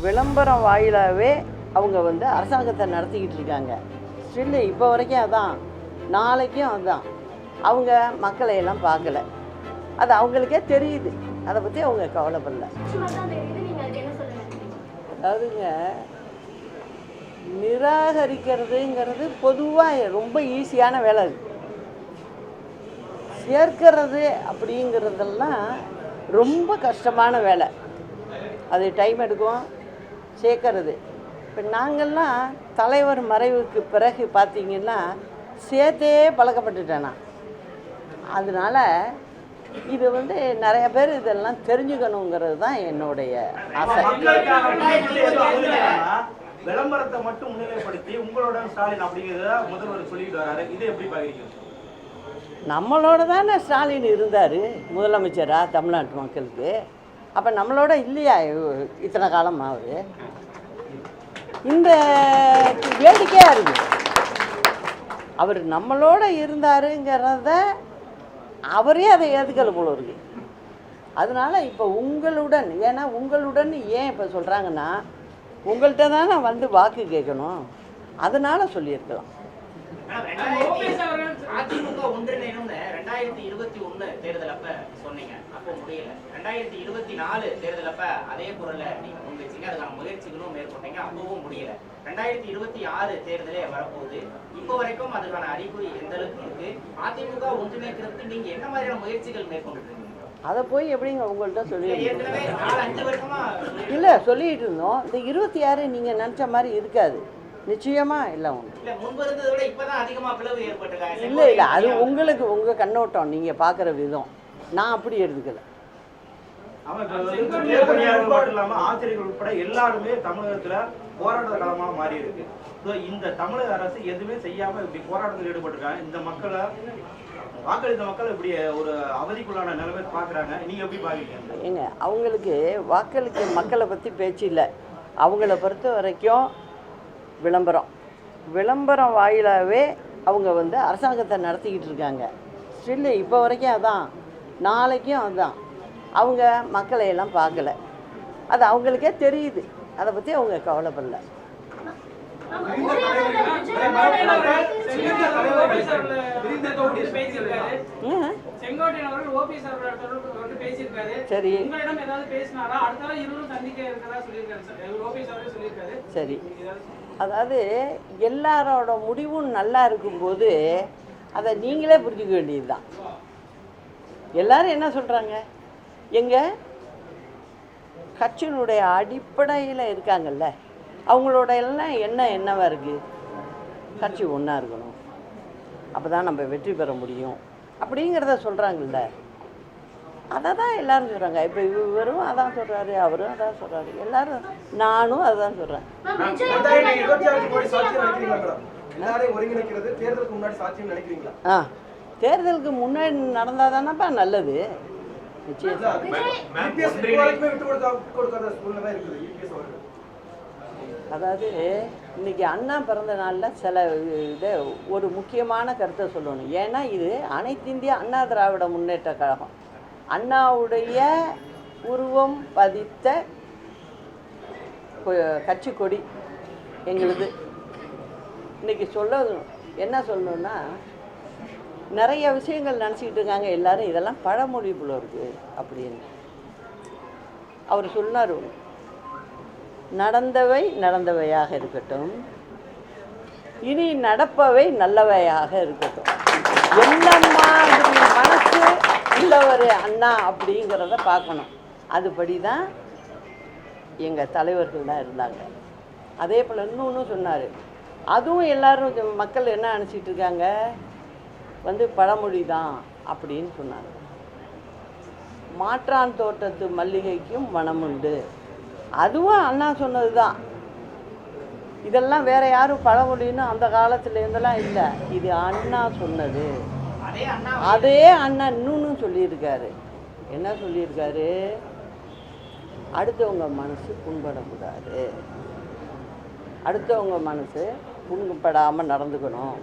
விளம்பரம் வாயிலாகவே அவங்க வந்து அரசாங்கத்தை நடத்திக்கிட்டு இருக்காங்க. ஸ்டில்லு இப்போ வரைக்கும் அதான். நாளைக்கும் அதான். அவங்க மக்களை எல்லாம் பார்க்கல. அது அவங்களுக்கே தெரியுது. அதை பற்றி அவங்க கவலைப்படல. அதாவதுங்க நிராகரிக்கிறதுங்கிறது பொதுவாக ரொம்ப ஈஸியான வேலை அது. சேர்க்கிறது அப்படிங்கிறதெல்லாம் ரொம்ப கஷ்டமான வேலை. அது டைம் எடுக்கும் சேர்க்கறது. இப்போ நாங்கள்லாம் தலைவர் மறைவுக்கு பிறகு பார்த்தீங்கன்னா சேர்த்தே பழக்கப்பட்டுட்டேன் அதனால் இது வந்து நிறைய பேர் இதெல்லாம் தெரிஞ்சுக்கணுங்கிறது தான் என்னுடைய ஆசை? விளம்பரத்தை மட்டும் முன்னிலைப்படுத்தி உங்களோட ஸ்டாலின் அப்படிங்கிறத முதல்வர் சொல்லிட்டு வராரு. இதை எப்படி பாக்குறீங்க நம்மளோட தானே ஸ்டாலின் இருந்தார் முதலமைச்சராக தமிழ்நாட்டு மக்களுக்கு. அப்போ நம்மளோட இல்லையா இத்தனை காலமாக அவர் இந்த வேடிக்கையாக இருக்குது அவர் நம்மளோட இருந்தாருங்கிறத அவரே அதை ஏற்றுக்கல போல இருக்கு. அதனால இப்போ உங்களுடன் ஏன்னா உங்களுடன் ஏன் இப்போ சொல்கிறாங்கன்னா உங்கள்கிட்ட தானே வந்து வாக்கு கேட்கணும். அதனால சொல்லியிருக்கலாம். அதிமுக ஒன்றிணையணும்னு ரெண்டாயிரத்தி இருபத்தி ஒண்ணு தேர்தல் அப்ப சொன்னீங்க. அப்போ முடியல. ரெண்டாயிரத்தி இருபத்தி நாலு தேர்தல் அப்ப அதே குரல்ல நீங்க முன்வச்சீங்க அதுக்கான முயற்சிகளும் மேற்கொண்டீங்க. அப்பவும் முடியல. ரெண்டாயிரத்தி இருபத்தி ஆறு தேர்தலே வரப்போகுது. இப்போ வரைக்கும் அதுக்கான அறிகுறி எந்த அளவுக்கு இருக்கு? அதிமுக ஒன்றிணைக்கிறதுக்கு நீங்க என்ன மாதிரியான முயற்சிகள் மேற்கொண்டிருக்கீங்க? அதை போய் எப்படிங்க உங்கள்கிட்ட சொல்லி இல்லை சொல்லிட்டு இருந்தோம். இந்த இருபத்தி ஆறு நீங்கள் நினச்ச மாதிரி இருக்காது. நிச்சயமாக இல்லை ஒன்று இல்ல இல்லை இல்லை அது உங்களுக்கு உங்கள் கண்ணோட்டம் நீங்கள் பார்க்குற விதம். நான் அப்படி எடுத்துக்கல. உட்பட எல்லாருமே தமிழகத்துல போராட்ட மாறி இருக்கு இந்த தமிழக அரசு எதுவுமே செய்யாம இப்படி போராட்டத்தில் ஈடுபட்டிருக்காங்க. இந்த மக்களை வாக்களித்த மக்கள் இப்படி ஒரு அவதிக்குள்ளான நிலைமை பாக்குறாங்க நீங்க எப்படி பாக்குறீங்க ஏங்க அவங்களுக்கு வாக்களிக்க மக்களை பற்றி பேச்சு இல்லை. அவங்கள பொறுத்த வரைக்கும் விளம்பரம் விளம்பரம் வாயிலாகவே அவங்க வந்து அரசாங்கத்தை நடத்திக்கிட்டு இருக்காங்க ஸ்டில்லு இப்போ வரைக்கும் அதான் நாளைக்கும் அதான் அவங்க மக்களை எல்லாம் பார்க்கல அது அவங்களுக்கே தெரியுது அதை பற்றி அவங்க கவலைப்படல ம். செங்கோட்டையன் அவர்கள் ஓபிஎஸ் அவர்கள் தொடர்பு கொண்டு பேசியிருக்காரு. சரி. உங்களிடம் ஏதாவது பேசினாரா? அடுத்த வாரம் இருவரும் சந்திக்க இருக்கிறதா சொல்லியிருக்காரு சார். ஓபிஎஸ் அவரே சொல்லியிருக்காரு. சரி. ஏதாவது அதாவது எல்லாரோட முடிவும் நல்லா இருக்கும்போது அதை நீங்களே புரிஞ்சுக்க வேண்டியது தான் எல்லாரும் என்ன சொல்கிறாங்க எங்க? கட்சியினுடைய அடிப்படையில் இருக்காங்கல்ல. அவங்களோட எல்லாம் எண்ணம் என்னவா இருக்குது கட்சி ஒன்றா இருக்கணும். அப்போ தான் நம்ம வெற்றி பெற முடியும். அப்படிங்கிறத சொல்கிறாங்கல்ல அதை தான் எல்லாரும் சொல்கிறாங்க இப்போ இவரும் அதான் சொல்கிறாரு அவரும் அதான் சொல்கிறாரு எல்லாரும் நானும் அதான் சொல்கிறேன் ஆ தேர்தலுக்கு முன்னாடி நடந்தால் தானப்பா நல்லது. நிச்சயம் அதாவது இன்னைக்கு அண்ணா பிறந்த நாளில் சில இதை ஒரு முக்கியமான கருத்தை சொல்லணும். ஏன்னா இது அனைத்து இந்திய அண்ணா திராவிட முன்னேற்ற கழகம். அண்ணாவுடைய உருவம் பதித்த கட்சி கொடி எங்களுது. இன்னைக்கு சொல்ல என்ன சொல்லணும்னா நிறைய விஷயங்கள் நினச்சிக்கிட்டு இருக்காங்க எல்லாரும். இதெல்லாம் பழமொழி போல அப்படின்னு. அவர் சொன்னார் நடந்தவை நடந்தவையாக இருக்கட்டும். இனி நடப்பவை நல்லவையாக இருக்கட்டும். என்ன மனசு உள்ள ஒரு அண்ணா அப்படிங்கிறத பார்க்கணும். அதுபடி தான் எங்கள் தலைவர்கள்லாம் இருந்தாங்க. அதே போல் இன்னொன்று சொன்னார். அதுவும் எல்லாரும் மக்கள் என்ன நினச்சிட்டு இருக்காங்க? வந்து பழமொழி தான் அப்படின்னு சொன்னாங்க. மாற்றான் தோட்டத்து மல்லிகைக்கும் மனமுண்டு அதுவும் அண்ணா சொன்னது தான் இதெல்லாம் வேற யாரும் பழமொழின்னு அந்த காலத்துல இருந்தெல்லாம் இல்லை. இது அண்ணா சொன்னது. அதே அண்ணா இன்னொன்னு சொல்லியிருக்காரு. என்ன சொல்லியிருக்காரு? அடுத்தவங்க மனசு புண்படக்கூடாது. அடுத்தவங்க மனசு புண்படாமல் நடந்துக்கணும்.